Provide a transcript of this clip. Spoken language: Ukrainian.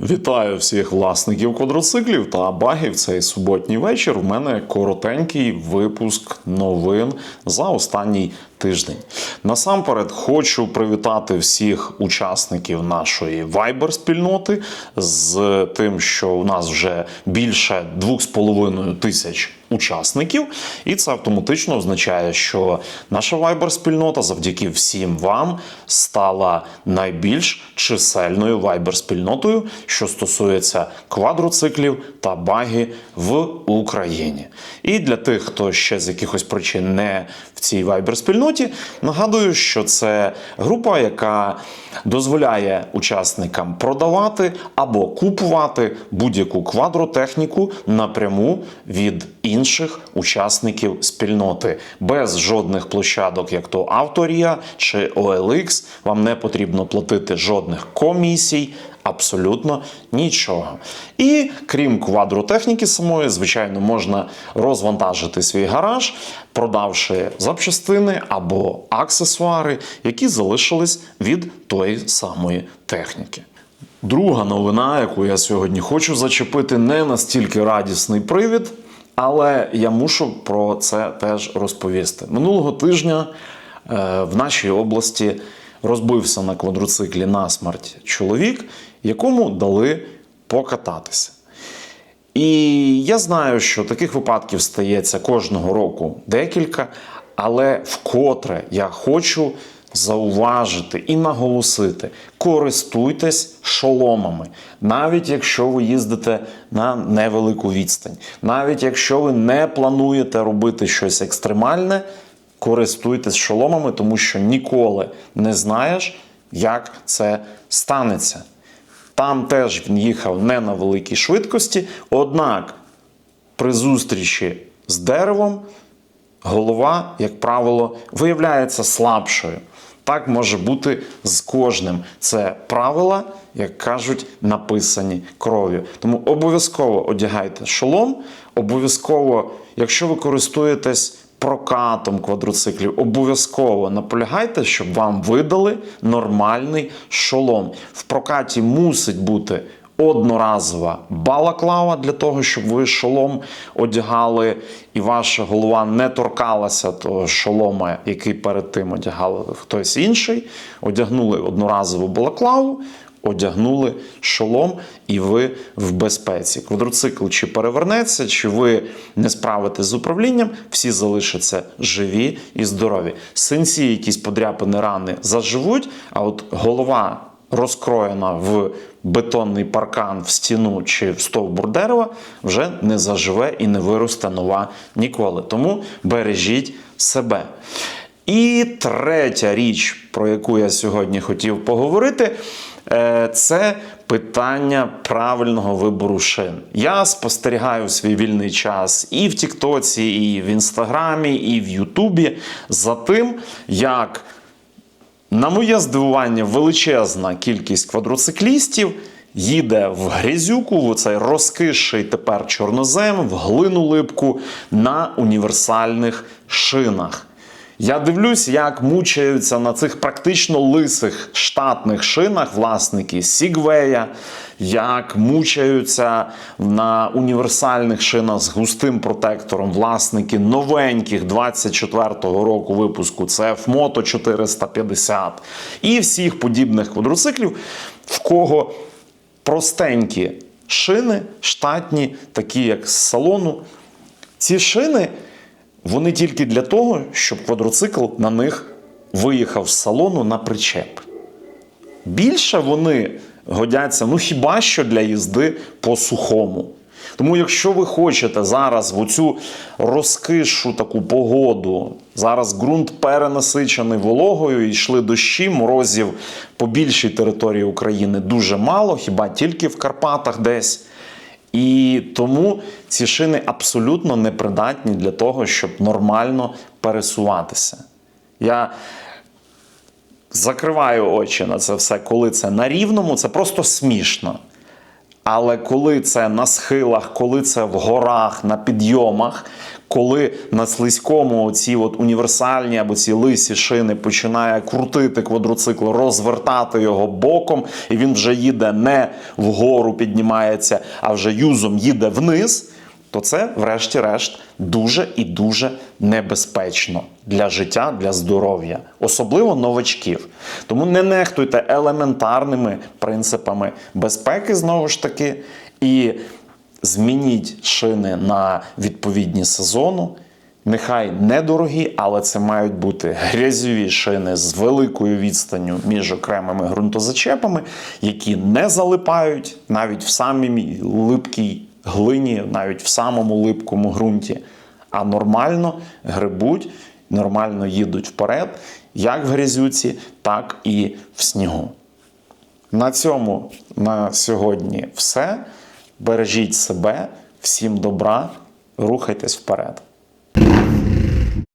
Вітаю всіх власників квадроциклів та багів. Цей суботній вечір. У мене коротенький випуск новин за останній тиждень. Насамперед хочу привітати всіх учасників нашої Viber спільноти з тим, що у нас вже більше 2,5 тисяч учасників, і це автоматично означає, що наша Viber спільнота завдяки всім вам стала найбільш чисельною Viber спільнотою, що стосується квадроциклів та баги в Україні. І для тих, хто ще з якихось причин не в цій Viber спільноті, нагадую, що це група, яка дозволяє учасникам продавати або купувати будь-яку квадротехніку напряму від інших учасників спільноти без жодних площадок, як то Авторія чи OLX. Вам не потрібно платити жодних комісій. Абсолютно нічого. І крім квадротехніки самої, звичайно, можна розвантажити свій гараж, продавши запчастини або аксесуари, які залишились від тої самої техніки. Друга новина, яку я сьогодні хочу зачепити, не настільки радісний привід, але я мушу про це теж розповісти. Минулого тижня е, в нашій області розбився на квадроциклі насмерть чоловік, якому дали покататися. І я знаю, що таких випадків стається кожного року декілька, але вкотре я хочу зауважити і наголосити: користуйтесь шоломами, навіть якщо ви їздите на невелику відстань, навіть якщо ви не плануєте робити щось екстремальне, користуйтесь шоломами, тому що ніколи не знаєш, як це станеться. Там теж він їхав не на великій швидкості, однак при зустрічі з деревом голова, як правило, виявляється слабшою. Так може бути з кожним. Це правила, як кажуть, написані кров'ю. Тому обов'язково одягайте шолом, обов'язково, якщо ви користуєтесь прокатом квадроциклів, обов'язково наполягайте, щоб вам видали нормальний шолом. В прокаті мусить бути одноразова балаклава для того, щоб ви шолом одягали, і ваша голова не торкалася того шолома, який перед тим одягали хтось інший. Одягнули одноразову балаклаву. Одягнули шолом, і ви в безпеці. Квадроцикл чи перевернеться, чи ви не справитесь з управлінням, всі залишаться живі і здорові. Синці, якісь подряпини рани заживуть, а от голова розкроєна в бетонний паркан, в стіну чи в стовбур дерева, вже не заживе і не виросте нова ніколи. Тому бережіть себе. І третя річ, про яку я сьогодні хотів поговорити, е, це питання правильного вибору шин. Я спостерігаю свій вільний час і в Тіктоці, і в Інстаграмі, і в Ютубі за тим, як на моє здивування, величезна кількість квадроциклістів їде в грязюку, в цей розкисший тепер чорнозем, в глину липку на універсальних шинах. Я дивлюсь, як мучаються на цих практично лисих штатних шинах власники Сігвея, як мучаються на універсальних шинах з густим протектором власники новеньких 24-го року випуску CF Moto 450 і всіх подібних квадроциклів, в кого простенькі шини, штатні, такі як з салону. Ці шини. Вони тільки для того, щоб квадроцикл на них виїхав з салону на причеп. Більше вони годяться, ну хіба що для їзди по сухому. Тому, якщо ви хочете зараз в оцю розкишу таку погоду, зараз ґрунт перенасичений вологою, і йшли дощі, морозів по більшій території України дуже мало, хіба тільки в Карпатах десь. І тому ці шини абсолютно непридатні для того, щоб нормально пересуватися. Я закриваю очі на це все, коли це на рівному, це просто смішно. Але коли це на схилах, коли це в горах, на підйомах, коли на слизькому ці от універсальні або ці лисі шини починає крутити квадроцикл, розвертати його боком, і він вже їде не вгору піднімається, а вже юзом їде вниз, то це, врешті-решт, дуже і дуже небезпечно для життя, для здоров'я, особливо новачків. Тому не нехтуйте елементарними принципами безпеки знову ж таки, і змініть шини на відповідні сезону. Нехай недорогі, але це мають бути грязьові шини з великою відстанню між окремими ґрунтозачепами, які не залипають навіть в самій липкій глині, навіть в самому липкому ґрунті, а нормально грибуть, нормально їдуть вперед, як в грязюці, так і в снігу. На цьому на сьогодні все. Бережіть себе, всім добра, рухайтесь вперед.